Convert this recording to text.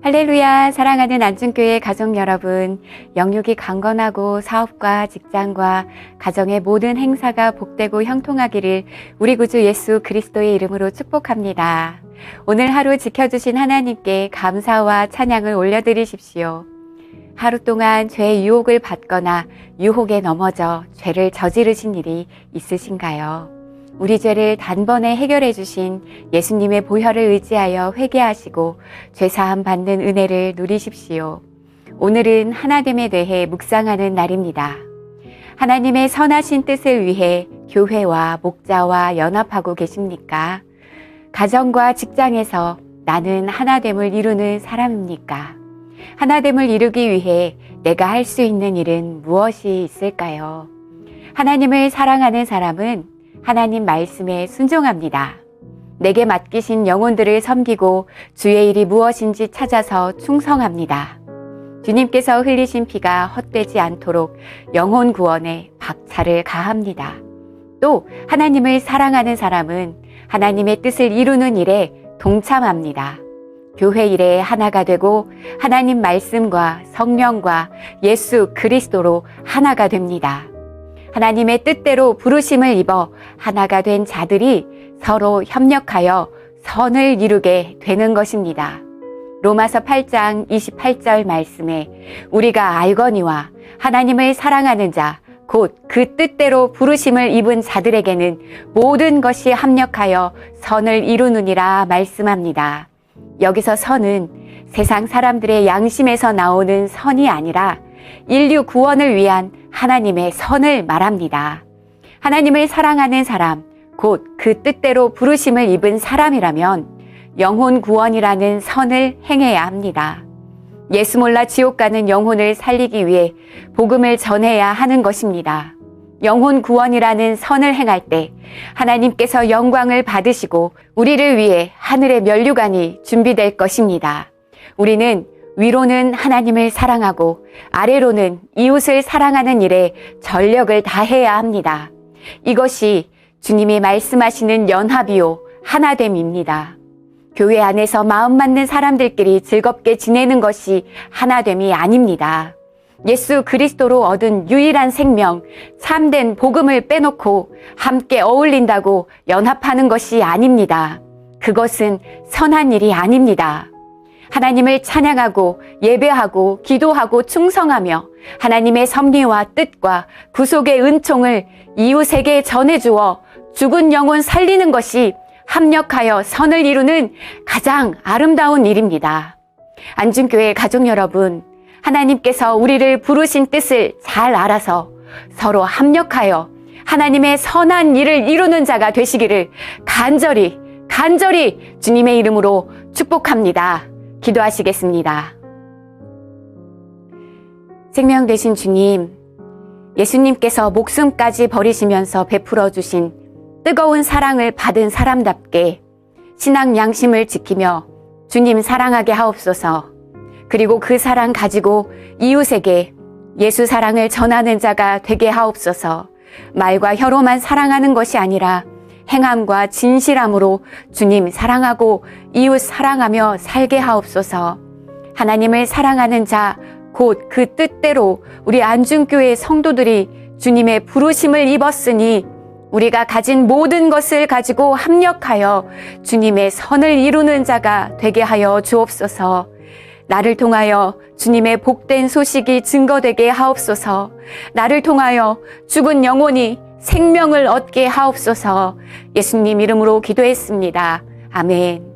할렐루야, 사랑하는 안중교회 가족 여러분. 영육이 강건하고 사업과 직장과 가정의 모든 행사가 복되고 형통하기를 우리 구주 예수 그리스도의 이름으로 축복합니다. 오늘 하루 지켜주신 하나님께 감사와 찬양을 올려드리십시오. 하루 동안 죄의 유혹을 받거나 유혹에 넘어져 죄를 저지르신 일이 있으신가요? 우리 죄를 단번에 해결해 주신 예수님의 보혈을 의지하여 회개하시고 죄사함 받는 은혜를 누리십시오. 오늘은 하나됨에 대해 묵상하는 날입니다. 하나님의 선하신 뜻을 위해 교회와 목자와 연합하고 계십니까? 가정과 직장에서 나는 하나됨을 이루는 사람입니까? 하나됨을 이루기 위해 내가 할 수 있는 일은 무엇이 있을까요? 하나님을 사랑하는 사람은 하나님 말씀에 순종합니다. 내게 맡기신 영혼들을 섬기고 주의 일이 무엇인지 찾아서 충성합니다. 주님께서 흘리신 피가 헛되지 않도록 영혼 구원에 박차를 가합니다. 또 하나님을 사랑하는 사람은 하나님의 뜻을 이루는 일에 동참합니다. 교회 일에 하나가 되고 하나님 말씀과 성령과 예수 그리스도로 하나가 됩니다. 하나님의 뜻대로 부르심을 입어 하나가 된 자들이 서로 협력하여 선을 이루게 되는 것입니다. 로마서 8장 28절 말씀에 우리가 알거니와 하나님을 사랑하는 자, 곧 그 뜻대로 부르심을 입은 자들에게는 모든 것이 합력하여 선을 이루느니라 말씀합니다. 여기서 선은 세상 사람들의 양심에서 나오는 선이 아니라 인류 구원을 위한 하나님의 선을 말합니다. 하나님을 사랑하는 사람, 곧 그 뜻대로 부르심을 입은 사람이라면 영혼 구원이라는 선을 행해야 합니다. 예수 몰라 지옥 가는 영혼을 살리기 위해 복음을 전해야 하는 것입니다. 영혼 구원이라는 선을 행할 때 하나님께서 영광을 받으시고 우리를 위해 하늘의 면류관이 준비될 것입니다. 우리는 위로는 하나님을 사랑하고 아래로는 이웃을 사랑하는 일에 전력을 다해야 합니다. 이것이 주님이 말씀하시는 연합이요 하나됨입니다. 교회 안에서 마음 맞는 사람들끼리 즐겁게 지내는 것이 하나됨이 아닙니다. 예수 그리스도로 얻은 유일한 생명, 참된 복음을 빼놓고 함께 어울린다고 연합하는 것이 아닙니다. 그것은 선한 일이 아닙니다. 하나님을 찬양하고 예배하고 기도하고 충성하며 하나님의 섭리와 뜻과 구속의 은총을 이웃에게 전해주어 죽은 영혼 살리는 것이 합력하여 선을 이루는 가장 아름다운 일입니다. 안중교회 가족 여러분, 하나님께서 우리를 부르신 뜻을 잘 알아서 서로 합력하여 하나님의 선한 일을 이루는 자가 되시기를 간절히, 간절히 주님의 이름으로 축복합니다. 기도하시겠습니다. 생명 되신 주님, 예수님께서 목숨까지 버리시면서 베풀어 주신 뜨거운 사랑을 받은 사람답게 신앙 양심을 지키며 주님 사랑하게 하옵소서. 그리고 그 사랑 가지고 이웃에게 예수 사랑을 전하는 자가 되게 하옵소서. 말과 혀로만 사랑하는 것이 아니라 행함과 진실함으로 주님 사랑하고 이웃 사랑하며 살게 하옵소서. 하나님을 사랑하는 자, 곧 그 뜻대로 우리 안중교회 성도들이 주님의 부르심을 입었으니 우리가 가진 모든 것을 가지고 합력하여 주님의 선을 이루는 자가 되게 하여 주옵소서. 나를 통하여 주님의 복된 소식이 증거되게 하옵소서. 나를 통하여 죽은 영혼이 생명을 얻게 하옵소서. 예수님 이름으로 기도했습니다. 아멘.